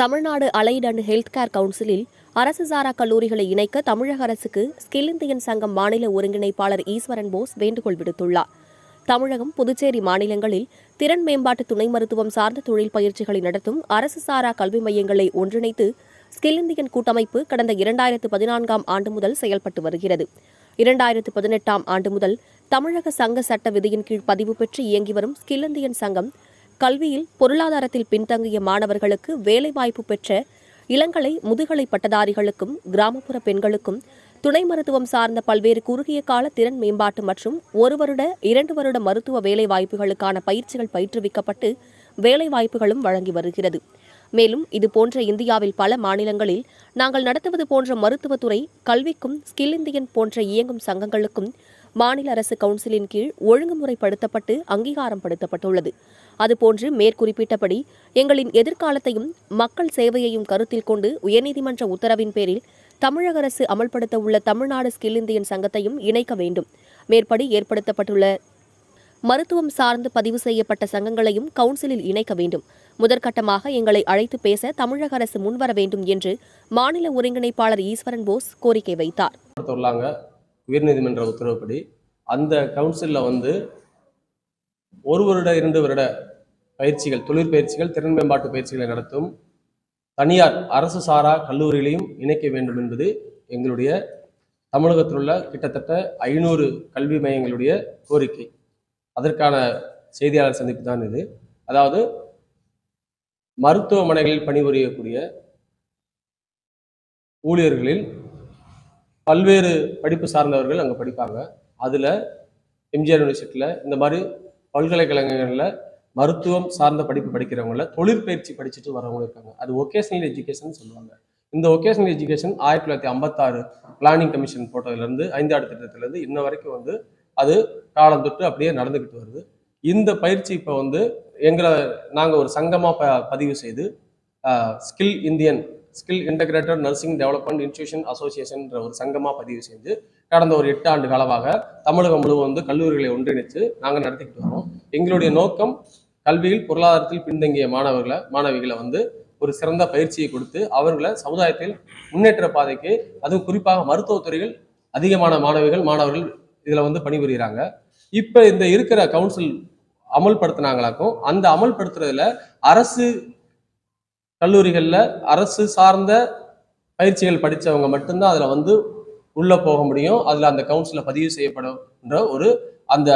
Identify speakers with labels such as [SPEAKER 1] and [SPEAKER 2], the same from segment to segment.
[SPEAKER 1] Tamil Nadu allied and health care கவுன்சிலில் அரசு சாரா கல்லூரிகளை இணைக்க தமிழக அரசுக்கு ஸ்கில் இந்தியன் சங்கம் மாநில ஒருங்கிணைப்பாளர் ஈஸ்வரன் போஸ் வேண்டுகோள் விடுத்துள்ளார். தமிழகம் புதுச்சேரி மாநிலங்களில் திறன் மேம்பாட்டு துணை மருத்துவம் சார்ந்த தொழில் பயிற்சிகளை நடத்தும் அரசு சாரா கல்வி மையங்களை ஒன்றிணைத்து ஸ்கில் இந்தியன் கூட்டமைப்பு கடந்த இரண்டாயிரத்து பதினான்காம் ஆண்டு முதல் செயல்பட்டு வருகிறது. இரண்டாயிரத்து பதினெட்டாம் ஆண்டு முதல் தமிழக சங்க சட்ட விதியின் கீழ் பதிவு பெற்று இயங்கி வரும் ஸ்கில் இந்தியன் சங்கம் கல்வியில் பொருளாதாரத்தில் பின்தங்கிய மாணவர்களுக்கு வேலைவாய்ப்பு பெற்ற இளங்கலை முதுகலை பட்டதாரிகளுக்கும் கிராமப்புற பெண்களுக்கும் துணை மருத்துவம் சார்ந்த பல்வேறு குறுகிய கால திறன் மேம்பாட்டு மற்றும் ஒரு வருட இரண்டு வருட மருத்துவ வேலைவாய்ப்புகளுக்கான பயிற்சிகள் பயிற்றுவிக்கப்பட்டு வேலைவாய்ப்புகளும் வழங்கி வருகிறது. மேலும் இதுபோன்ற இந்தியாவில் பல மாநிலங்களில் நாங்கள் நடத்துவது போன்ற மருத்துவத்துறை கல்விக்கும் ஸ்கில் இந்தியன் போன்ற இயங்கும் சங்கங்களுக்கும் மாநில அரசு கவுன்சிலின் கீழ் ஒழுங்குமுறைப்படுத்தப்பட்டு அங்கீகாரம் படுத்தப்பட்டுள்ளது அதுபோன்று மேற்குறிப்பிட்டபடி எங்களின் எதிர்காலத்தையும் மக்கள் சேவையையும் கருத்தில் கொண்டு உயர்நீதிமன்ற உத்தரவின் பேரில் தமிழக அரசு அமல்படுத்த உள்ள தமிழ்நாடு ஸ்கில் இந்தியன் சங்கத்தையும் இணைக்க வேண்டும். மேற்படி ஏற்படுத்தப்பட்டுள்ள மருத்துவம் சார்ந்து பதிவு செய்யப்பட்ட சங்கங்களையும் கவுன்சிலில் இணைக்க வேண்டும். முதற்கட்டமாக எங்களை அழைத்து பேச தமிழக அரசு முன்வர வேண்டும் என்று மாநில ஒருங்கிணைப்பாளர் ஈஸ்வரன் போஸ் கோரிக்கை வைத்தார்.
[SPEAKER 2] உயர்நீதிமன்ற உத்தரவுப்படி அந்த கவுன்சிலில் வந்து ஒரு வருட இரண்டு வருட பயிற்சிகள் தொழிற்பயிற்சிகள் திறன் மேம்பாட்டு பயிற்சிகளை நடத்தும் தனியார் அரசு சாரா கல்லூரிகளையும் இணைக்க வேண்டும் என்பது எங்களுடைய தமிழகத்தில் உள்ள கிட்டத்தட்ட ஐநூறு கல்வி மையங்களுடைய கோரிக்கை. அதற்கான செய்தியாளர் சந்திப்பு தான் இது. அதாவது மருத்துவமனைகளில் பணிபுரியக்கூடிய ஊழியர்களில் பல்வேறு படிப்பு சார்ந்தவர்கள் அங்கே படிப்பாங்க. அதில் எம்ஜிஆர் யூனிவர்சிட்டியில் இந்த மாதிரி பல்கலைக்கழகங்களில் மருத்துவம் சார்ந்த படிப்பு படிக்கிறவங்கள தொழிற்பயிற்சி படிச்சுட்டு வரவங்களும் இருக்காங்க. அது ஒகேஷனல் எஜுகேஷன் சொல்லுவாங்க. இந்த ஒகேஷனல் எஜுகேஷன் ஆயிரத்தி தொள்ளாயிரத்தி ஐம்பத்தாறு பிளானிங் கமிஷன் போட்டதுலேருந்து ஐந்தாண்டு திட்டத்திலேருந்து இன்ன வரைக்கும் வந்து அது காலம் தொட்டு அப்படியே நடந்துக்கிட்டு வருது. இந்த பயிற்சி இப்போ வந்து எங்களை நாங்கள் ஒரு சங்கமாக ப பதிவு செய்து skill Indian skill integrated nursing development institution அசோசியேஷன்ற ஒரு சங்கமாக பதிவு செய்து கடந்த ஒரு எட்டு ஆண்டு காலமாக தமிழகம் முழுவதும் வந்து கல்லூரிகளை ஒன்றிணைத்து நாங்கள் நடத்திக்கிட்டு வரோம். எங்களுடைய நோக்கம் கல்வியில் பொருளாதாரத்தில் பின்தங்கிய மாணவர்களை மாணவிகளை வந்து ஒரு சிறந்த பயிற்சியை கொடுத்து அவர்களை சமுதாயத்தில் முன்னேற்ற பாதைக்கு அதுவும் குறிப்பாக மருத்துவத்துறையில் அதிகமான மாணவிகள் மாணவர்கள் இதில் வந்து பணிபுரிகிறாங்க. இப்போ இந்த இருக்கிற கவுன்சில் அமல்படுத்தினாங்களாக்கும் அந்த அமல்படுத்துறதுல அரசு கல்லூரிகளில் அரசு சார்ந்த பயிற்சிகள் படித்தவங்க மட்டும்தான் அதில் வந்து உள்ளே போக முடியும். அதில் அந்த கவுன்சிலில் பதிவு செய்யப்படுன்ற ஒரு அந்த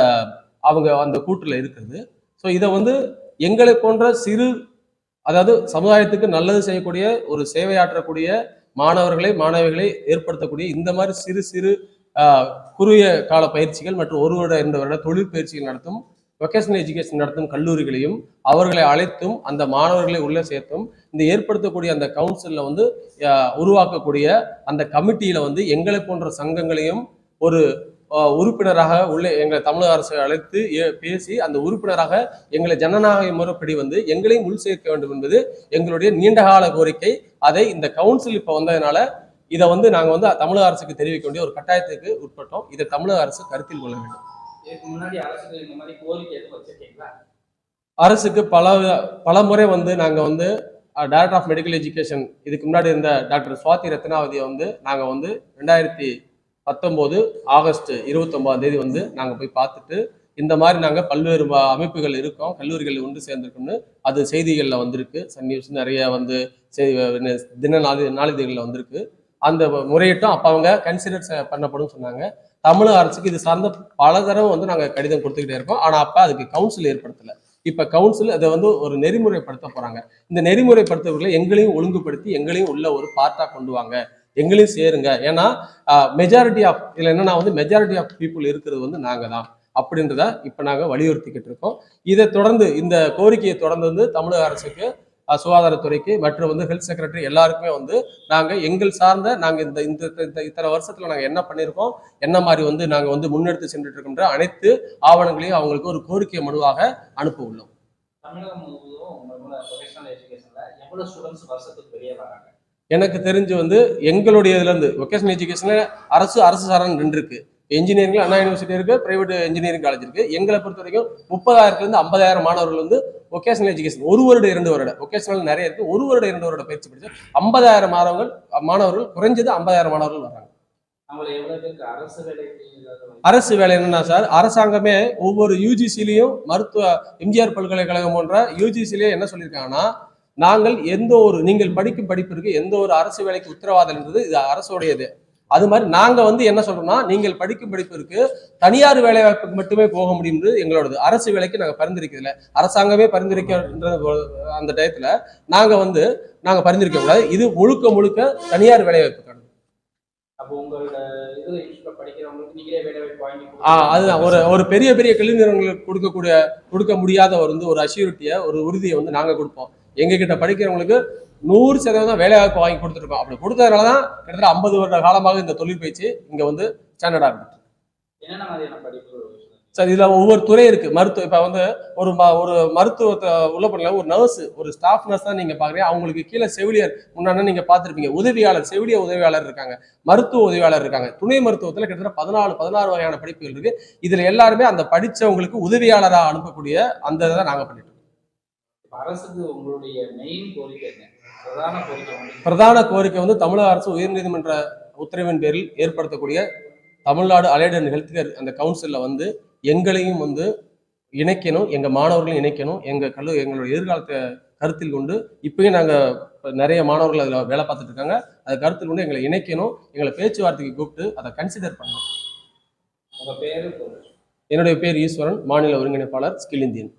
[SPEAKER 2] அவங்க அந்த கூட்டில் இருக்குது. ஸோ இதை வந்து எங்களை போன்ற சிறு அதாவது சமுதாயத்துக்கு நல்லது செய்யக்கூடிய ஒரு சேவையாற்றக்கூடிய மாணவர்களை மாணவிகளை ஏற்படுத்தக்கூடிய இந்த மாதிரி சிறு சிறு குறுகிய கால பயிற்சிகள் மற்றும் ஒரு வருட இரண்டு வருட தொழில் பயிற்சிகள் நடத்தும் வொக்கேஷனல் எஜுகேஷன் நடத்தும் கல்லூரிகளையும் அவர்களை அழைத்தும் அந்த மாணவர்களை உள்ளே சேர்த்தும் இந்த ஏற்படுத்தக்கூடிய அந்த கவுன்சிலில் வந்து உருவாக்கக்கூடிய அந்த கமிட்டியில வந்து எங்களை போன்ற சங்கங்களையும் ஒரு உறுப்பினராக உள்ளே எங்களை தமிழக அரசை அழைத்து பேசி அந்த உறுப்பினராக எங்களை ஜனநாயக முறைப்படி வந்து எங்களையும் உள் சேர்க்க வேண்டும் என்பது எங்களுடைய நீண்டகால கோரிக்கை. அதை இந்த கவுன்சில் இப்போ வந்ததுனால இதை வந்து நாங்கள் வந்து தமிழக அரசுக்கு தெரிவிக்க வேண்டிய ஒரு கட்டாயத்துக்கு உட்பட்டோம். இதை தமிழக அரசு கருத்தில் கொள்ள வேண்டும். அரசுக்கு பல பல முறை வந்து நாங்கள் வந்து டைரக்டர் ஆஃப் மெடிக்கல் எஜுகேஷன் இதுக்கு முன்னாடி இருந்த டாக்டர் சுவாதி ரத்னாவதியை வந்து நாங்கள் வந்து ரெண்டாயிரத்தி பத்தொம்போது ஆகஸ்ட் இருபத்தொம்பதாம் தேதி வந்து நாங்கள் போய் பார்த்துட்டு இந்த மாதிரி நாங்கள் பல்வேறு அமைப்புகள் இருக்கோம் கல்லூரிகள் ஒன்று சேர்ந்திருக்கோம்னு அது செய்திகளில் வந்திருக்கு. சன் நியூஸ் நிறைய வந்து தின நாளி நாளிதழ்களில் வந்திருக்கு. அந்த முறையிட்டும் அப்போ அவங்க கன்சிடர் பண்ணப்படும் சொன்னாங்க. தமிழக அரசுக்கு இது சார்ந்த பல தடவை வந்து நாங்கள் கடிதம் கொடுத்துக்கிட்டே இருக்கோம். ஆனால் அப்போ அதுக்கு கவுன்சில் ஏற்படுத்தலை. இப்போ கவுன்சில் அதை வந்து ஒரு நெறிமுறைப்படுத்த போகிறாங்க இந்த நெறிமுறைப்படுத்தவர்களை எங்களையும் ஒழுங்குபடுத்தி எங்களையும் உள்ள ஒரு பார்ட்டாக கொண்டு வாங்க. எங்களையும் சேருங்க. ஏன்னா மெஜாரிட்டி ஆஃப் இதில் என்னன்னா வந்து மெஜாரிட்டி ஆஃப் பீப்புள் இருக்கிறது வந்து நாங்கள் தான் அப்படின்றத இப்போ நாங்கள் வலியுறுத்திக்கிட்டு இருக்கோம். இதை தொடர்ந்து இந்த கோரிக்கையை தொடர்ந்து வந்து தமிழக அரசுக்கு சுகாதாரத்துறைக்கு மற்றும் வந்து ஹெல்த் செக்ரட்டரி எல்லாருக்குமே வந்து நாங்கள் எங்கள் சார்ந்த நாங்கள் இந்த இந்த இத்தனை வருஷத்தில் நாங்கள் என்ன பண்ணியிருக்கோம் என்ன மாதிரி வந்து நாங்கள் வந்து முன்னெடுத்து சென்றுட்டு இருக்கின்ற அனைத்து ஆவணங்களையும் அவங்களுக்கு ஒரு கோரிக்கை மனுவாக அனுப்ப உள்ளோம் எனக்கு தெரிஞ்சு வந்து எங்களுடைய இதுல இருந்து வொகேஷனல் எஜுகேஷன்ல அரசு அரசு சாரன் ரெண்டு இருக்கு. இன்ஜினியரிங் அண்ணா யூனிவர்சிட்டி இருக்கு பிரைவேட் இன்ஜினியரிங் காலேஜ் இருக்கு. எங்களை பொறுத்த வரைக்கும் முப்பதாயிரத்துல இருந்து ஐம்பதாயிரம் மாணவர்கள் வந்து ஒகேஷனல் எஜுகேஷன் ஒரு வருட இரண்டு வருட ஒகேஷனல் நிறைய இருக்கு. ஒரு வருட இரண்டு வருட பயிற்சி படிச்சு ஐம்பதாயிரம் மாணவர்கள் மாணவர்கள் குறைஞ்சது ஐம்பதாயிரம் மாணவர்கள் வராங்க
[SPEAKER 3] அரசு
[SPEAKER 2] வேலை என்னன்னா சார் அரசாங்கமே ஒவ்வொரு யூஜிசிலையும் மருத்துவ எம்ஜிஆர் பல்கலைக்கழகம் போன்ற யூஜிசிலையும் என்ன சொல்லியிருக்காங்கன்னா நாங்கள் எந்த ஒரு நீங்கள் படிக்கும் படிப்பிற்கு எந்த ஒரு அரசு வேலைக்கு உத்தரவாதம் இருந்தது இது அரசுடையது. அது மாதிரி நாங்க வந்து என்ன சொல்றோம்னா நீங்கள் படிக்கும் படிப்பிற்கு தனியார் வேலை வாய்ப்புக்கு மட்டுமே போக முடியும்னு எங்களோடது. அரசு வேலைக்கு நாங்க பரிந்துரைக்கிறதில்ல. அரசாங்கமே பரிந்துரைக்கின்ற அந்த டயத்துல நாங்க வந்து நாங்க பரிந்துரைக்க கூடாது. இது முழுக்க முழுக்க தனியார் வேலை வாய்ப்புக்கானது
[SPEAKER 3] நீங்களே
[SPEAKER 2] அதுதான். ஒரு ஒரு பெரிய பெரிய கல்வி நிறுவனங்களுக்கு கொடுக்கக்கூடிய கொடுக்க முடியாத ஒரு வந்து ஒரு அஷ்யூரிட்டியை ஒரு உறுதியை வந்து நாங்க கொடுப்போம். எங்க கிட்ட படிக்கிறவங்களுக்கு நூறு சதவீதம் வேலை வாய்ப்பு வாங்கி கொடுத்துருக்கோம். அப்படி கொடுத்ததுனால தான் கிட்டத்தட்ட ஐம்பது வருட காலமாக இந்த தொழில் பயிற்சி இங்க வந்து ஸ்டாண்டர்டா இருக்கு. சார் இதுல ஒவ்வொரு துறை இருக்கு. மருத்துவ இப்ப வந்து ஒரு ம- ஒரு மருத்துவத்தை உள்ள பண்ணல ஒரு நர்ஸ் ஒரு ஸ்டாஃப் நர்ஸ் தான் நீங்க பாக்குறீங்க. அவங்களுக்கு கீழே செவிலியர் முன்னாடி நீங்க பார்த்திருப்பீங்க. உதவியாளர் செவிலியர் உதவியாளர் இருக்காங்க. மருத்துவ உதவியாளர் இருக்காங்க. துணை மருத்துவத்துல கிட்டத்தட்ட பதினாலு பதினாறு வகையான படிப்புகள் இருக்கு. இதுல எல்லாருமே அந்த படிச்சவங்களுக்கு உதவியாளரா அனுப்பக்கூடிய அந்த இதை நாங்க பண்ணிட்டு இருக்கோம்.
[SPEAKER 3] இப்ப அரசுக்கு உங்களுடைய மெயின் கோரிக்கை பிரதான கோரிக்கை
[SPEAKER 2] வந்து தமிழக அரசு உயர்நீதிமன்ற உத்தரவின் பேரில் ஏற்படுத்தக்கூடிய Tamil Nadu allied and health care அந்த கவுன்சில்ல வந்து எங்களையும் வந்து இணைக்கணும் எங்க மாணவர்களையும் இணைக்கணும் எங்க கல்லு எங்களோட எதிர்காலத்தை கருத்தில் கொண்டு இப்பயும் நாங்க இப்ப நிறைய மாணவர்கள் அதுல வேலை பார்த்துட்டு இருக்காங்க. அதை கருத்தில் கொண்டு எங்களை இணைக்கணும் எங்களை பேச்சுவார்த்தைக்கு கூப்பிட்டு அதை கன்சிடர் பண்ணணும். என்னுடைய பேர் ஈஸ்வரன் மாநில ஒருங்கிணைப்பாளர் ஸ்கில் இந்தியன்.